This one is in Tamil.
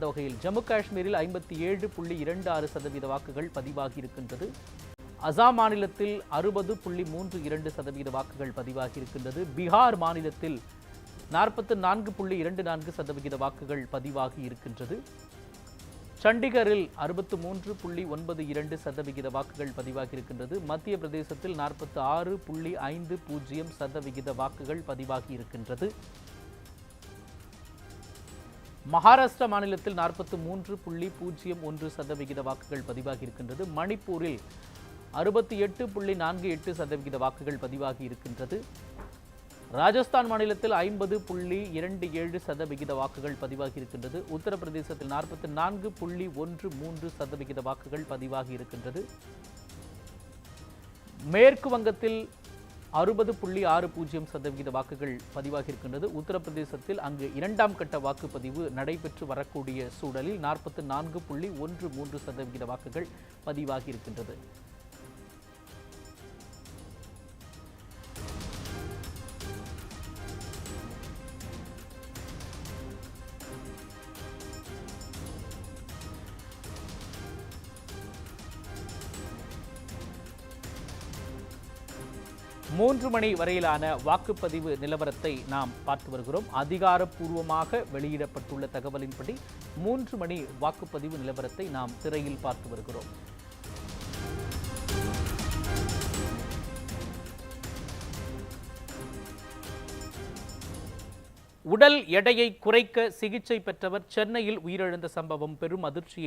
இந்த வகையில் ஜம்மு காஷ்மீரில் ஐம்பத்தி ஏழு புள்ளி இரண்டு ஆறு சதவீத வாக்குகள் பதிவாகி இருக்கின்றது அசாம் மாநிலத்தில் அறுபது புள்ளி மூன்று இரண்டு சதவீத வாக்குகள் பதிவாகி இருக்கின்றது பீகார் மாநிலத்தில் நாற்பத்து நான்கு புள்ளி இரண்டு நான்கு சதவிகித வாக்குகள் பதிவாகி இருக்கின்றது சண்டிகரில் அறுபத்து மூன்று புள்ளி ஒன்பது இரண்டு சதவிகித வாக்குகள் பதிவாகி இருக்கின்றது மத்திய பிரதேசத்தில் நாற்பத்து ஆறு புள்ளி ஐந்து பூஜ்ஜியம் சதவிகித வாக்குகள் பதிவாகி இருக்கின்றது மகாராஷ்டிரா மாநிலத்தில் நாற்பத்து மூன்று புள்ளி பூஜ்ஜியம் ஒன்று சதவிகித வாக்குகள் பதிவாகி இருக்கின்றது மணிப்பூரில் அறுபத்தி எட்டு புள்ளி நான்கு எட்டு சதவிகித வாக்குகள் பதிவாகி இருக்கின்றது ராஜஸ்தான் மாநிலத்தில் ஐம்பது புள்ளி இரண்டு ஏழு சதவிகித வாக்குகள் பதிவாகி இருக்கின்றது உத்தரப்பிரதேசத்தில் நாற்பத்தி நான்கு புள்ளி ஒன்று மூன்று சதவிகித வாக்குகள் பதிவாகி இருக்கின்றது மேற்கு வங்கத்தில் அறுபது புள்ளி ஆறு பூஜ்ஜியம் சதவிகித வாக்குகள் பதிவாகியிருக்கின்றது. உத்தரப்பிரதேசத்தில் அங்கு இரண்டாம் கட்ட வாக்குப்பதிவு நடைபெற்று வரக்கூடிய சூழலில் நாற்பத்தி நான்கு புள்ளி ஒன்று மூன்று சதவிகித வாக்குகள் பதிவாகியிருக்கின்றது. மூன்று மணி வரையிலான வாக்குப்பதிவு நிலவரத்தை நாம் பார்த்து வருகிறோம். அதிகாரப்பூர்வமாக வெளியிடப்பட்டுள்ள தகவலின்படி மூன்று மணி வாக்குப்பதிவு நிலவரத்தை நாம் திரையில் பார்த்து வருகிறோம். உடல் எடையை குறைக்க சிகிச்சை பெற்றவர் சென்னையில் உயிரிழந்த சம்பவம் பெரும் அதிர்ச்சியை